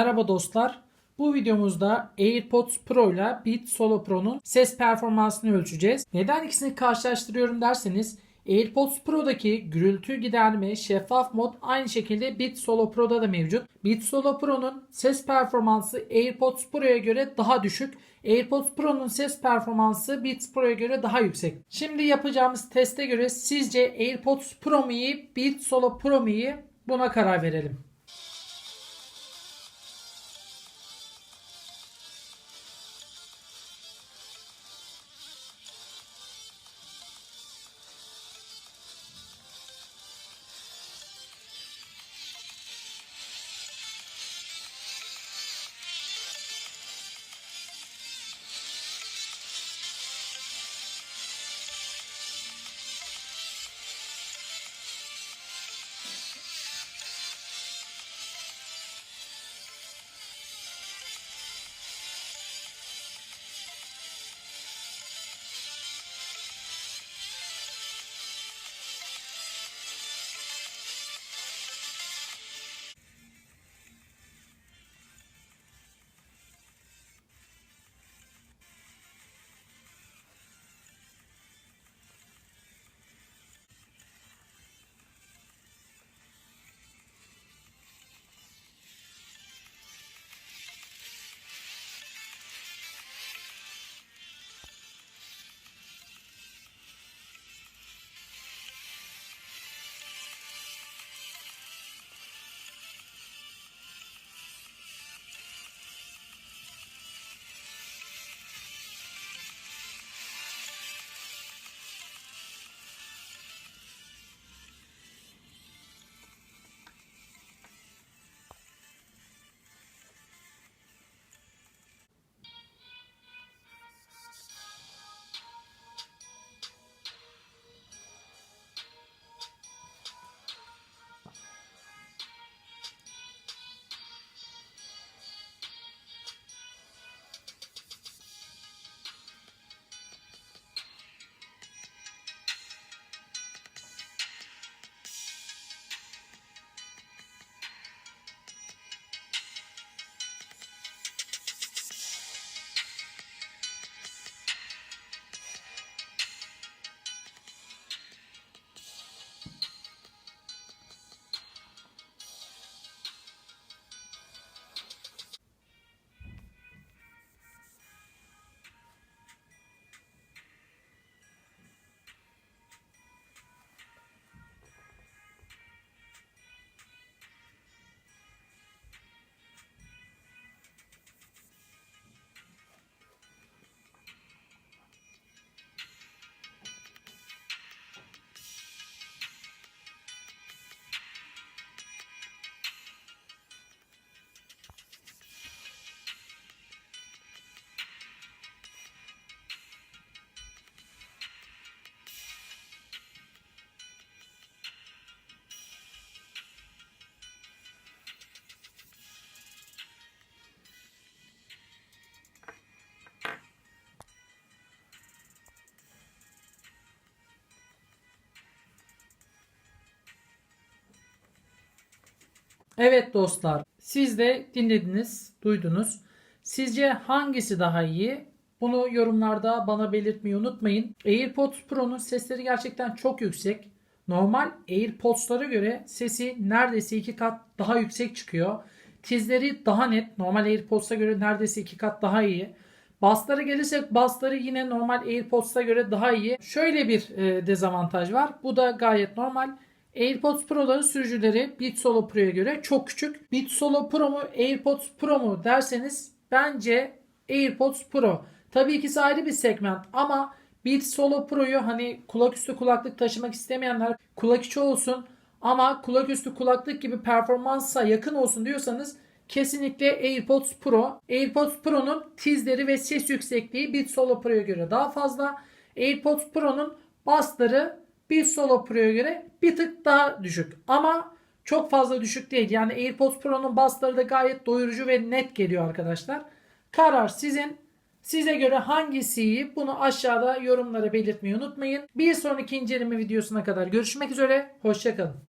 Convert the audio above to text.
Merhaba dostlar. Bu videomuzda AirPods Pro ile Beats Solo Pro'nun ses performansını ölçeceğiz. Neden ikisini karşılaştırıyorum derseniz AirPods Pro'daki gürültü giderme şeffaf mod aynı şekilde Beats Solo Pro'da da mevcut. Beats Solo Pro'nun ses performansı AirPods Pro'ya göre daha düşük. AirPods Pro'nun ses performansı Beats Pro'ya göre daha yüksek. Şimdi yapacağımız teste göre sizce AirPods Pro mu iyi, Beats Solo Pro mu iyi? Buna karar verelim. Evet dostlar, siz de dinlediniz, duydunuz. Sizce hangisi daha iyi? Bunu yorumlarda bana belirtmeyi unutmayın. AirPods Pro'nun sesleri gerçekten çok yüksek. Normal AirPods'lara göre sesi neredeyse iki kat daha yüksek çıkıyor. Tizleri daha net. Normal AirPods'a göre neredeyse iki kat daha iyi. Basslara gelirsek bassları yine normal AirPods'a göre daha iyi. Şöyle bir e, dezavantaj var. Bu da gayet normal. AirPods Pro'ların sürücüleri Beats Solo Pro'ya göre çok küçük. Beats Solo Pro mu AirPods Pro mu derseniz bence AirPods Pro. Tabii ikisi ayrı bir segment ama Beats Solo Pro'yu hani kulaküstü kulaklık taşımak istemeyenler kulak içi olsun ama kulaküstü kulaklık gibi performansa yakın olsun diyorsanız kesinlikle AirPods Pro. AirPods Pro'nun tizleri ve ses yüksekliği Beats Solo Pro'ya göre daha fazla. AirPods Pro'nun bassları Beats Solo Pro'ya göre bir tık daha düşük. Ama çok fazla düşük değil. Yani AirPods Pro'nun bassları da gayet doyurucu ve net geliyor arkadaşlar. Karar sizin. Size göre hangisi iyi bunu aşağıda yorumlara belirtmeyi unutmayın. Bir sonraki inceleme videosuna kadar görüşmek üzere. Hoşçakalın.